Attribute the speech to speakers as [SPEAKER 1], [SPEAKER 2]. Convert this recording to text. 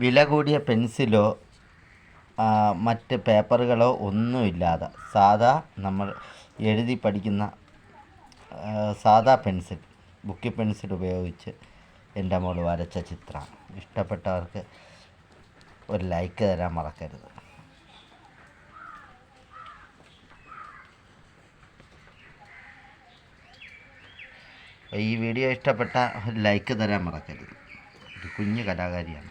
[SPEAKER 1] വില കൂടിയ പെൻസിലോ മറ്റ് പേപ്പറുകളോ ഒന്നുമില്ലാതെ സാധാ നമ്മൾ എഴുതി പഠിക്കുന്ന സാധാ പെൻസിൽ ബുക്കി പെൻസിൽ ഉപയോഗിച്ച് എന്റെ മോൾ വരച്ച ചിത്രമാണ് ഇഷ്ടപ്പെട്ടവർക്ക് ഒരു ലൈക്ക് തരാൻ മറക്കരുത്. ഈ വീഡിയോ ഇഷ്ടപ്പെട്ട ഒരു ലൈക്ക് തരാൻ മറക്കരുത്. ഒരു കുഞ്ഞു കലാകാരിയാണ്.